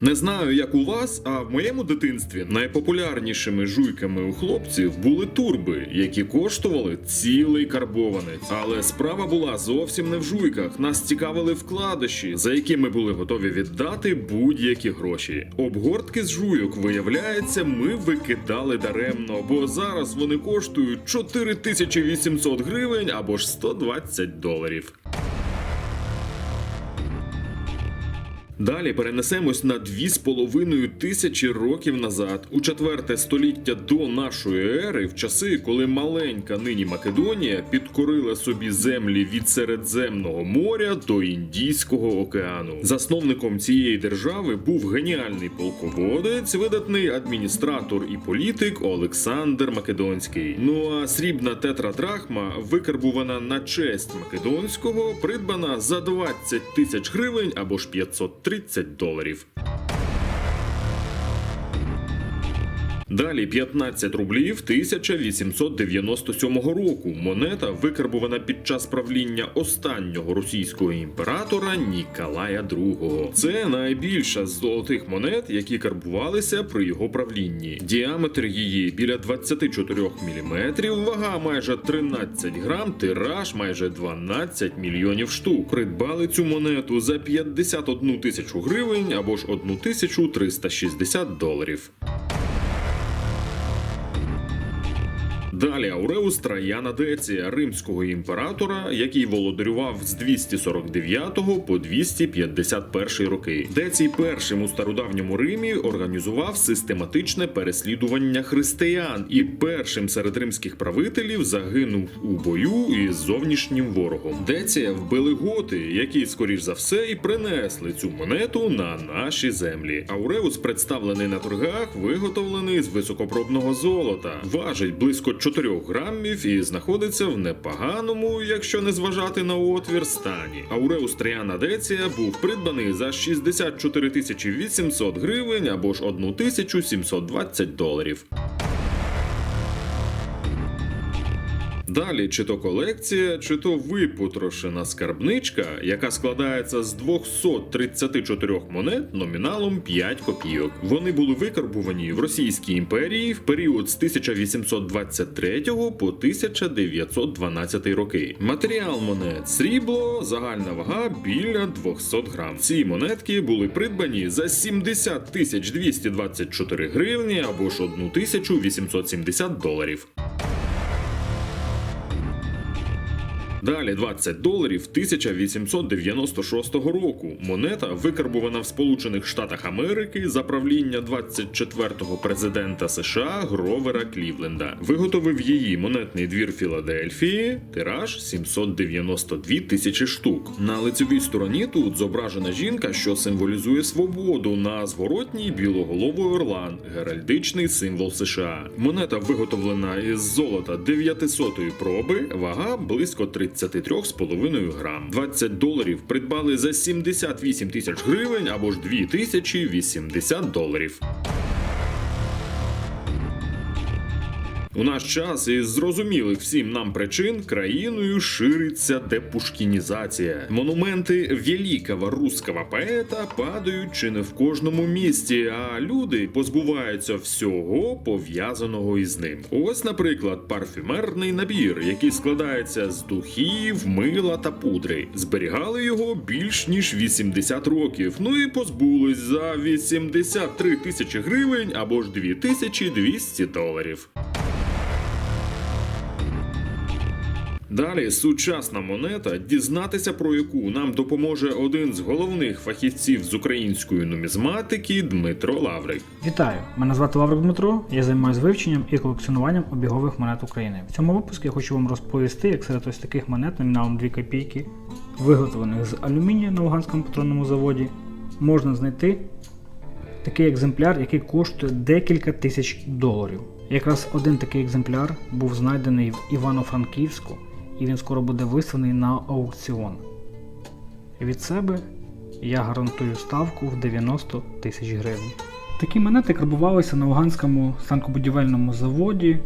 Не знаю, як у вас, а в моєму дитинстві найпопулярнішими жуйками у хлопців були турби, які коштували цілий карбованець. Але справа була зовсім не в жуйках. Нас цікавили вкладиші, за які ми були готові віддати будь-які гроші. Обгортки з жуйок, виявляється, ми викидали даремно, бо зараз вони коштують 4800 гривень або ж 120 доларів. Далі перенесемось на 2,5 тисячі років назад, у четверте століття до нашої ери, в часи, коли маленька нині Македонія підкорила собі землі від Середземного моря до Індійського океану. Засновником цієї держави був геніальний полководець, видатний адміністратор і політик Олександр Македонський. Ну а срібна тетрадрахма, викарбувана на честь Македонського, придбана за 20 тисяч гривень або ж 530 доларів. Далі 15 рублів 1897 року. Монета викарбувана під час правління останнього російського імператора Ніколая II. Це найбільша з золотих монет, які карбувалися при його правлінні. Діаметр її біля 24 мм, вага майже 13 грам, тираж майже 12 мільйонів штук. Придбали цю монету за 51 тисячу гривень або ж 1360 доларів. Далі Ауреус Траяна Деція, римського імператора, який володарював з 249 по 251 роки. Децій першим у стародавньому Римі організував систематичне переслідування християн і першим серед римських правителів загинув у бою із зовнішнім ворогом. Деція вбили готи, які, скоріш за все, і принесли цю монету на наші землі. Ауреус представлений на торгах, виготовлений з високопробного золота, важить близько 4 грамів і знаходиться в непоганому, якщо не зважати на отвір стані. Ауреус Тріана Деція був придбаний за 64 800 гривень або ж 1720 доларів. Далі, чи то колекція, чи то випотрошена скарбничка, яка складається з 234 монет номіналом 5 копійок. Вони були викарбувані в Російській імперії в період з 1823 по 1912 роки. Матеріал монет срібло, загальна вага біля 200 грам. Ці монетки були придбані за 70 тисяч 224 гривні або ж 1870 доларів. Далі 20 доларів 1896 року. Монета викарбувана в Сполучених Штатах Америки за правління 24-го президента США Гровера Клівленда. Виготовив її монетний двір Філадельфії, тираж 792 тисячі штук. На лицевій стороні тут зображена жінка, що символізує свободу. На зворотній білоголовий орлан, геральдичний символ США. Монета виготовлена із золота 900-ї проби, вага близько 33,5 грам. 20 доларів придбали за 78 тисяч гривень або ж 2080 доларів. У наш час із зрозумілих всім нам причин країною шириться депутшкінізація. Монументи великого русского поета падають чи не в кожному місті, а люди позбуваються всього пов'язаного із ним. Ось, наприклад, парфюмерний набір, який складається з духів, мила та пудри. Зберігали його більш ніж 80 років. Ну і позбулись за 83 тисячі гривень або ж 2200 доларів. Далі сучасна монета, дізнатися про яку нам допоможе один з головних фахівців з української нумізматики Дмитро Лаврик. Вітаю! Мене звати Лаврик Дмитро. Я займаюся вивченням і колекціонуванням обігових монет України. В цьому випуску я хочу вам розповісти, як серед ось таких монет номіналом 2 копійки, виготовлених з алюмінію на Луганському патронному заводі, можна знайти такий екземпляр, який коштує декілька тисяч доларів. Якраз один такий екземпляр був знайдений в Івано-Франківську, і він скоро буде виставлений на аукціон. Від себе я гарантую ставку в 90 тисяч гривень. Такі монети карбувалися на Луганському станкобудівельному заводі,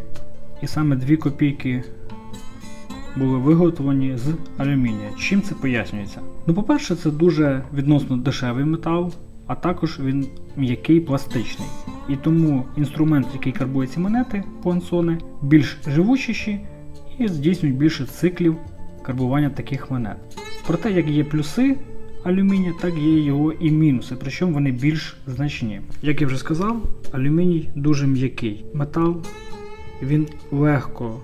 і саме 2 копійки були виготовлені з алюмінія. Чим це пояснюється? Ну, по-перше, це дуже відносно дешевий метал, а також він м'який пластичний. І тому інструмент, який карбує ці монети, пуансони, більш живучіші і здійснюють більше циклів карбування таких монет. Проте, як є плюси алюмінія, так є його і мінуси, причому вони більш значні. Як я вже сказав, алюміній дуже м'який. Метал він легко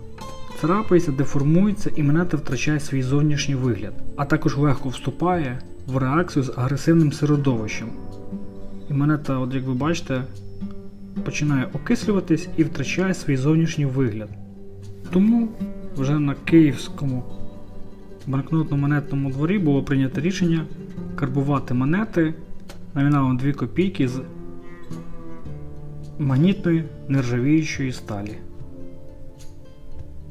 царапається, деформується і монета втрачає свій зовнішній вигляд, а також легко вступає в реакцію з агресивним середовищем. І монета, от як ви бачите, починає окислюватись і втрачає свій зовнішній вигляд. Тому вже на київському банкнотно-монетному дворі було прийнято рішення карбувати монети номіналом 2 копійки з магнітної нержавіючої сталі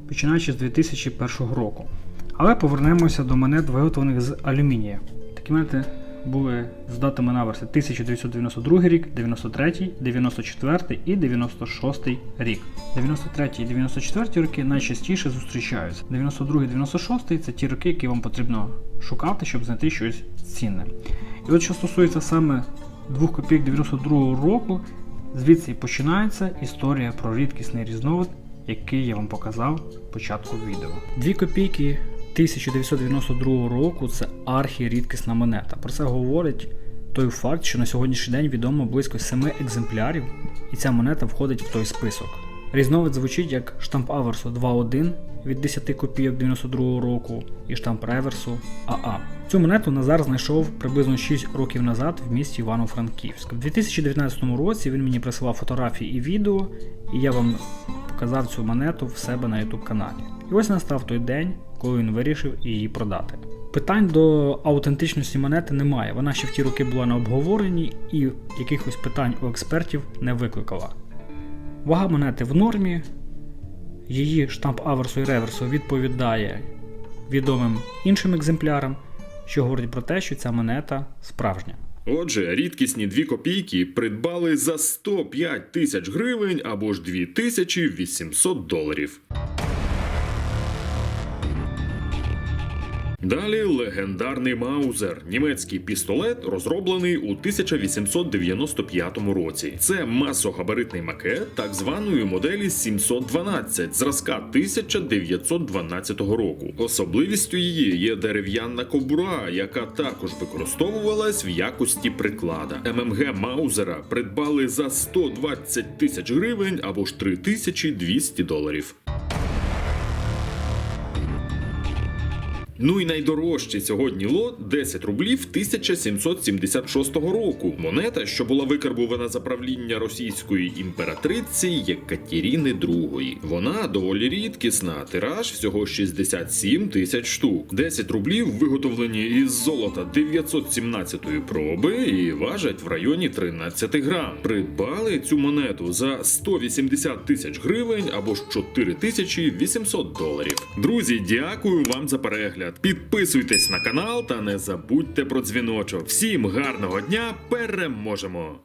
починаючи з 2001 року. Але повернемося до монет, виготовлених з алюмінія. Такі монети були з датами наверсі 1992 рік, 93, 94 і 96 рік. 93 і 94 роки найчастіше зустрічаються. 92 і 96 це ті роки, які вам потрібно шукати, щоб знайти щось цінне. І от що стосується саме 2 копійок 92 року, звідси і починається історія про рідкісний різновид який я вам показав в початку відео. Дві копійки 1992 року це архірідкісна монета. Про це говорить той факт, що на сьогоднішній день відомо близько 7 екземплярів, і ця монета входить в той список. Різновид звучить як штамп аверсу 2.1 від 10 копійок 92 року і штамп реверсу АА. Цю монету Назар знайшов приблизно 6 років назад в місті Івано-Франківськ. В 2019 році він мені присилав фотографії і відео, і я вам показав цю монету в себе на YouTube каналі. І ось настав той день, коли він вирішив її продати. Питань до аутентичності монети немає. Вона ще в ті роки була на обговоренні і якихось питань у експертів не викликала. Вага монети в нормі, її штамп аверсу і реверсу відповідає відомим іншим екземплярам, що говорить про те, що ця монета справжня. Отже, рідкісні дві копійки придбали за 105 тисяч гривень або ж 2800 доларів. Далі легендарний Маузер, німецький пістолет, розроблений у 1895 році. Це масогабаритний макет так званої моделі 712 зразка 1912 року. Особливістю її є дерев'яна кобура, яка також використовувалась в якості приклада. ММГ Маузера придбали за 120 тисяч гривень або ж 3200 доларів. Ну і найдорожчий сьогодні лот 10 рублів 1776 року. Монета, що була викарбувана за правління російської імператриці Єкатеріни II. Вона доволі рідкісна, тираж всього 67 тисяч штук. 10 рублів виготовлені із золота 917-ї проби і важать в районі 13 грам. Придбали цю монету за 180 тисяч гривень або ж 4800 доларів. Друзі, дякую вам за перегляд. Підписуйтесь на канал та не забудьте про дзвіночок. Всім гарного дня! Переможемо!